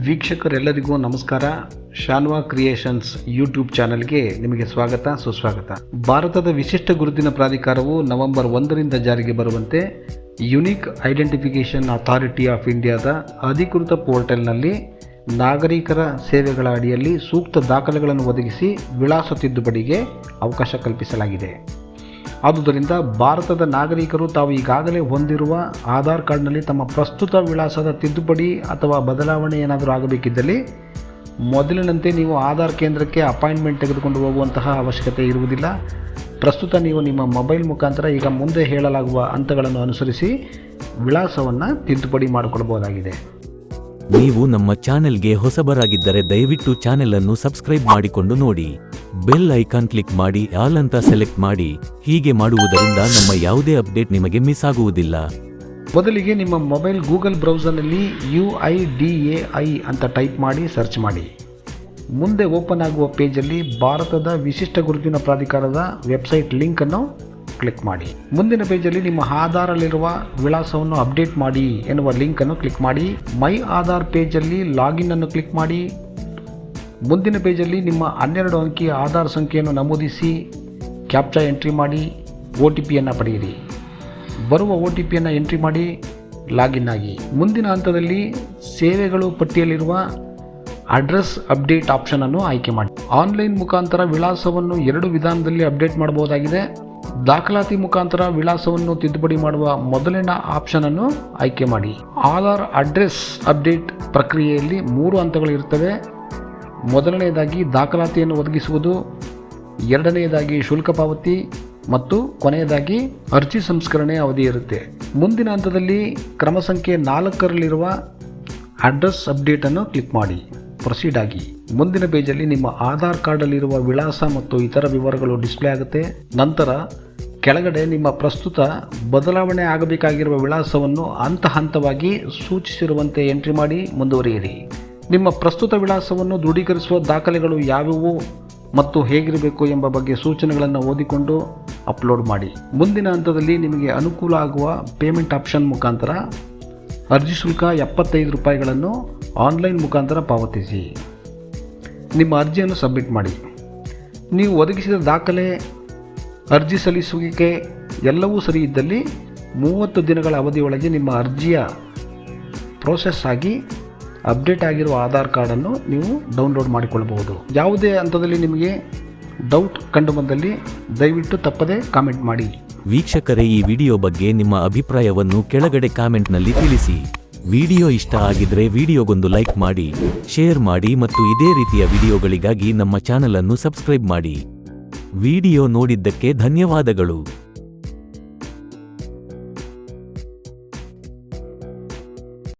ವೀಕ್ಷಕರೆಲ್ಲರಿಗೂ ನಮಸ್ಕಾರ. ಶಾನ್ವಾ creations YouTube ಚಾನೆಲ್ಗೆ ನಿಮಗೆ ಸ್ವಾಗತ, ಸುಸ್ವಾಗತ. ಭಾರತದ ವಿಶಿಷ್ಟ ಗುರುತಿನ ಪ್ರಾಧಿಕಾರವು ನವೆಂಬರ್ ಒಂದರಿಂದ ಜಾರಿಗೆ ಬರುವಂತೆ ಯುನಿಕ್ ಐಡೆಂಟಿಫಿಕೇಷನ್ ಅಥಾರಿಟಿ ಆಫ್ ಇಂಡಿಯಾದ ಅಧಿಕೃತ ಪೋರ್ಟಲ್ನಲ್ಲಿ ನಾಗರಿಕರ ಸೇವೆಗಳ ಅಡಿಯಲ್ಲಿ ಸೂಕ್ತ ದಾಖಲೆಗಳನ್ನು ಒದಗಿಸಿ ವಿಳಾಸ ತಿದ್ದುಪಡಿಗೆ ಅವಕಾಶ ಕಲ್ಪಿಸಲಾಗಿದೆ. ಆದುದರಿಂದ ಭಾರತದ ನಾಗರಿಕರು ತಾವು ಈಗಾಗಲೇ ಹೊಂದಿರುವ ಆಧಾರ್ ಕಾರ್ಡ್ನಲ್ಲಿ ತಮ್ಮ ಪ್ರಸ್ತುತ ವಿಳಾಸದ ತಿದ್ದುಪಡಿ ಅಥವಾ ಬದಲಾವಣೆ ಏನಾದರೂ ಆಗಬೇಕಿದ್ದಲ್ಲಿ ಮೊದಲಿನಂತೆ ನೀವು ಆಧಾರ್ ಕೇಂದ್ರಕ್ಕೆ ಅಪಾಯಿಂಟ್ಮೆಂಟ್ ತೆಗೆದುಕೊಂಡು ಹೋಗುವಂತಹ ಅವಶ್ಯಕತೆ ಇರುವುದಿಲ್ಲ. ಪ್ರಸ್ತುತ ನೀವು ನಿಮ್ಮ ಮೊಬೈಲ್ ಮುಖಾಂತರ ಈಗ ಮುಂದೆ ಹೇಳಲಾಗುವ ಹಂತಗಳನ್ನು ಅನುಸರಿಸಿ ವಿಳಾಸವನ್ನು ತಿದ್ದುಪಡಿ ಮಾಡಿಕೊಳ್ಳಬಹುದಾಗಿದೆ. ನೀವು ನಮ್ಮ ಚಾನೆಲ್ಗೆ ಹೊಸಬರಾಗಿದ್ದರೆ ದಯವಿಟ್ಟು ಚಾನೆಲ್ ಅನ್ನು ಸಬ್ಸ್ಕ್ರೈಬ್ ಮಾಡಿಕೊಂಡು ನೋಡಿ. ಬೆಲ್ ಐಕಾನ್ ಕ್ಲಿಕ್ ಮಾಡಿ ಆಲ್ ಅಂತ ಸೆಲೆಕ್ಟ್ ಮಾಡಿ. ಹೀಗೆ ಮಾಡುವುದರಿಂದ ನಮ್ಮ ಯಾವುದೇ ಅಪ್ಡೇಟ್ ನಿಮಗೆ ಮಿಸ್ ಆಗುವುದಿಲ್ಲ. ಮೊದಲಿಗೆ ನಿಮ್ಮ mobile Google ಬ್ರೌಸರ್ನಲ್ಲಿ U I D A I ಅಂತ ಟೈಪ್ ಮಾಡಿ ಸರ್ಚ್ ಮಾಡಿ. ಮುಂದೆ ಓಪನ್ ಆಗುವ ಪೇಜಲ್ಲಿ ಭಾರತದ ವಿಶಿಷ್ಟ ಗುರುತಿನ ಪ್ರಾಧಿಕಾರದ ವೆಬ್ಸೈಟ್ ಲಿಂಕನ್ನು ಕ್ಲಿಕ್ ಮಾಡಿ. ಮುಂದಿನ ಪೇಜಲ್ಲಿ ನಿಮ್ಮ ಆಧಾರಲ್ಲಿರುವ ವಿಳಾಸವನ್ನು ಅಪ್ಡೇಟ್ ಮಾಡಿ ಎನ್ನುವ ಲಿಂಕನ್ನು ಕ್ಲಿಕ್ ಮಾಡಿ. ಮೈ ಆಧಾರ್ ಪೇಜಲ್ಲಿ ಲಾಗಿನ್ ಅನ್ನು ಕ್ಲಿಕ್ ಮಾಡಿ. ಮುಂದಿನ ಪೇಜಲ್ಲಿ ನಿಮ್ಮ ಹನ್ನೆರಡು ಅಂಕಿಯ ಆಧಾರ್ ಸಂಖ್ಯೆಯನ್ನು ನಮೂದಿಸಿ ಕ್ಯಾಪ್ಚಾ ಎಂಟ್ರಿ ಮಾಡಿ ಒ ಟಿ ಪಿಯನ್ನು ಪಡೆಯಿರಿ. ಬರುವ ಒ ಟಿ ಪಿಯನ್ನು ಎಂಟ್ರಿ ಮಾಡಿ ಲಾಗಿನ್ ಆಗಿ. ಮುಂದಿನ ಹಂತದಲ್ಲಿ ಸೇವೆಗಳು ಪಟ್ಟಿಯಲ್ಲಿರುವ ಅಡ್ರೆಸ್ ಅಪ್ಡೇಟ್ ಆಪ್ಷನನ್ನು ಆಯ್ಕೆ ಮಾಡಿ. ಆನ್ಲೈನ್ ಮುಖಾಂತರ ವಿಳಾಸವನ್ನು ಎರಡು ವಿಧಾನದಲ್ಲಿ ಅಪ್ಡೇಟ್ ಮಾಡಬಹುದಾಗಿದೆ. ದಾಖಲಾತಿ ಮುಖಾಂತರ ವಿಳಾಸವನ್ನು ತಿದ್ದುಪಡಿ ಮಾಡುವ ಮೊದಲಿನ ಆಪ್ಷನನ್ನು ಆಯ್ಕೆ ಮಾಡಿ. ಆಧಾರ್ ಅಡ್ರೆಸ್ ಅಪ್ಡೇಟ್ ಪ್ರಕ್ರಿಯೆಯಲ್ಲಿ ಮೂರು ಹಂತಗಳು ಇರ್ತವೆ. ಮೊದಲನೆಯದಾಗಿ ದಾಖಲಾತಿಯನ್ನು ಒದಗಿಸುವುದು, ಎರಡನೆಯದಾಗಿ ಶುಲ್ಕ ಪಾವತಿ ಮತ್ತು ಕೊನೆಯದಾಗಿ ಅರ್ಜಿ ಸಂಸ್ಕರಣೆ ಅವಧಿ ಇರುತ್ತೆ. ಮುಂದಿನ ಹಂತದಲ್ಲಿ ಕ್ರಮ ಸಂಖ್ಯೆ ನಾಲ್ಕರಲ್ಲಿರುವ ಅಡ್ರೆಸ್ ಅಪ್ಡೇಟನ್ನು ಕ್ಲಿಕ್ ಮಾಡಿ. ಪ್ರೊಸೀಡ್ ಆಗಿ. ಮುಂದಿನ ಪೇಜಲ್ಲಿ ನಿಮ್ಮ ಆಧಾರ್ ಕಾರ್ಡಲ್ಲಿರುವ ವಿಳಾಸ ಮತ್ತು ಇತರ ವಿವರಗಳು ಡಿಸ್ಪ್ಲೇ ಆಗುತ್ತೆ. ನಂತರ ಕೆಳಗಡೆ ನಿಮ್ಮ ಪ್ರಸ್ತುತ ಬದಲಾವಣೆ ಆಗಬೇಕಾಗಿರುವ ವಿಳಾಸವನ್ನು ಹಂತ ಹಂತವಾಗಿ ಸೂಚಿಸಿರುವಂತೆ ಎಂಟ್ರಿ ಮಾಡಿ ಮುಂದುವರಿಯಿರಿ. ನಿಮ್ಮ ಪ್ರಸ್ತುತ ವಿಳಾಸವನ್ನು ದೃಢೀಕರಿಸುವ ದಾಖಲೆಗಳು ಯಾವುವು ಮತ್ತು ಹೇಗಿರಬೇಕು ಎಂಬ ಬಗ್ಗೆ ಸೂಚನೆಗಳನ್ನು ಓದಿಕೊಂಡು ಅಪ್ಲೋಡ್ ಮಾಡಿ. ಮುಂದಿನ ಹಂತದಲ್ಲಿ ನಿಮಗೆ ಅನುಕೂಲ ಆಗುವ ಪೇಮೆಂಟ್ ಆಪ್ಷನ್ ಮುಖಾಂತರ ಅರ್ಜಿ ಶುಲ್ಕ ಎಪ್ಪತ್ತೈದು ರೂಪಾಯಿಗಳನ್ನು ಆನ್ಲೈನ್ ಮುಖಾಂತರ ಪಾವತಿಸಿ. ನಿಮ್ಮ ಅರ್ಜಿಯನ್ನು ಸಬ್ಮಿಟ್ ಮಾಡಿ. ನೀವು ಒದಗಿಸಿದ ದಾಖಲೆ, ಅರ್ಜಿ ಸಲ್ಲಿಸುವಿಕೆ ಎಲ್ಲವೂ ಸರಿ ಇದ್ದಲ್ಲಿ ಮೂವತ್ತು ದಿನಗಳ ಅವಧಿಯೊಳಗೆ ನಿಮ್ಮ ಅರ್ಜಿಯ ಪ್ರೋಸೆಸ್ ಆಗಿ ಅಪ್ಡೇಟ್ ಆಗಿರುವ ಆಧಾರ್ ಕಾರ್ಡನ್ನು ನೀವು ಡೌನ್ಲೋಡ್ ಮಾಡಿಕೊಳ್ಳಬಹುದು. ಯಾವುದೇ ಹಂತದಲ್ಲಿ ನಿಮಗೆ ಡೌಟ್ ಕಂಡು ಬಂದಲ್ಲಿ ದಯವಿಟ್ಟು ತಪ್ಪದೇ ಕಾಮೆಂಟ್ ಮಾಡಿ. ವೀಕ್ಷಕರೇ, ಈ ವಿಡಿಯೋ ಬಗ್ಗೆ ನಿಮ್ಮ ಅಭಿಪ್ರಾಯವನ್ನು ಕೆಳಗಡೆ ಕಾಮೆಂಟ್ನಲ್ಲಿ ತಿಳಿಸಿ. ವಿಡಿಯೋ ಇಷ್ಟ ಆಗಿದ್ರೆ ವಿಡಿಯೋಗೊಂದು ಲೈಕ್ ಮಾಡಿ, ಶೇರ್ ಮಾಡಿ ಮತ್ತು ಇದೇ ರೀತಿಯ ವಿಡಿಯೋಗಳಿಗಾಗಿ ನಮ್ಮ ಚಾನಲನ್ನು ಸಬ್ಸ್ಕ್ರೈಬ್ ಮಾಡಿ. ವಿಡಿಯೋ ನೋಡಿದ್ದಕ್ಕೆ ಧನ್ಯವಾದಗಳು.